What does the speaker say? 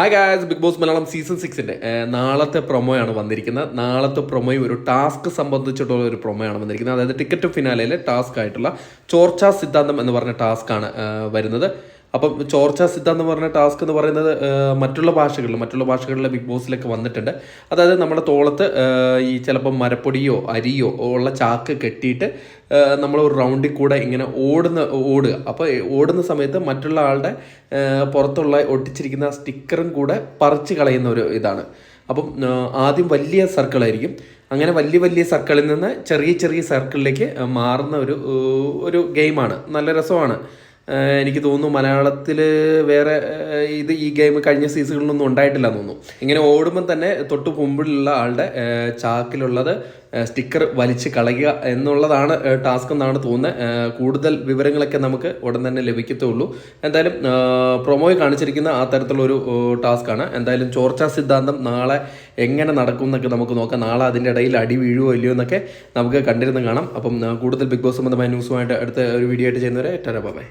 Hi guys big boss Malayalam season സിക്സിന്റെ നാളത്തെ പ്രൊമോയാണ് വന്നിരിക്കുന്നത്. നാളത്തെ പ്രൊമോയും ഒരു ടാസ്ക് സംബന്ധിച്ചിട്ടുള്ള ഒരു പ്രൊമോയാണ് വന്നിരിക്കുന്നത്. അതായത് ടിക്കറ്റ് ഫിനാലയിലെ ടാസ്ക് ആയിട്ടുള്ള ചോർച്ചാ സിദ്ധാന്തം എന്ന് പറഞ്ഞ ടാസ്ക്കാണ് വരുന്നത്. അപ്പം ചോർച്ച സിദ്ധാന്തം എന്ന് പറഞ്ഞ ടാസ്ക് എന്ന് പറയുന്നത് മറ്റുള്ള ഭാഷകളിൽ മറ്റുള്ള ഭാഷകളിലെ ബിഗ് ബോസിലൊക്കെ വന്നിട്ടുണ്ട്. അതായത് നമ്മുടെ തോളത്ത് ഈ ചിലപ്പം മരപ്പൊടിയോ അരിയോ ഉള്ള ചാക്ക് കെട്ടിയിട്ട് നമ്മൾ ഒരു റൗണ്ടിൽ കൂടെ ഇങ്ങനെ ഓടുന്ന ഓടുക. അപ്പോൾ ഓടുന്ന സമയത്ത് മറ്റുള്ള ആളുടെ പുറത്തുള്ള ഒട്ടിച്ചിരിക്കുന്ന സ്റ്റിക്കറും കൂടെ പറിച്ച് കളയുന്ന ഒരു ഇതാണ്. അപ്പം ആദ്യം വലിയ സർക്കിളായിരിക്കും അങ്ങനെ വലിയ വലിയ സർക്കിളിൽ നിന്ന് ചെറിയ ചെറിയ സർക്കിളിലേക്ക് മാറുന്ന ഒരു ഒരു ഗെയിമാണ് നല്ല രസമാണ്. എനിക്ക് തോന്നുന്നു മലയാളത്തിൽ വേറെ ഇത് ഈ ഗെയിം കഴിഞ്ഞ സീസണിലൊന്നും ഉണ്ടായിട്ടില്ല എന്ന് തോന്നുന്നു. ഇങ്ങനെ ഓടുമ്പോൾ തന്നെ തൊട്ട് മുമ്പിലുള്ള ആളുടെ ചാക്കിലുള്ളത് സ്റ്റിക്കർ വലിച്ച് കളയുക എന്നുള്ളതാണ് ടാസ്ക് എന്നാണ് തോന്നുന്നത് കൂടുതൽ വിവരങ്ങളൊക്കെ നമുക്ക് ഉടൻ തന്നെ ലഭിക്കത്തുള്ളൂ. എന്തായാലും പ്രൊമോയിൽ കാണിച്ചിരിക്കുന്ന ആ തരത്തിലുള്ള ഒരു ടാസ്ക്കാണ് എന്തായാലും ചോർച്ചാ സിദ്ധാന്തം നാളെ എങ്ങനെ നടക്കും എന്നൊക്കെ നമുക്ക് നോക്കാം. നാളെ അതിന്റെ ഇടയിൽ അടി വീഴുവോ ഇല്ലയോ എന്നൊക്കെ നമുക്ക് കണ്ടിരുന്ന് കാണാം. അപ്പം കൂടുതൽ ബിഗ് ബോസ് സംബന്ധമായ ന്യൂസുമായിട്ട് അടുത്ത ഒരു വീഡിയോ ആയിട്ട് ചെയ്യുന്നവരെ ടാറ്റാ ബൈ.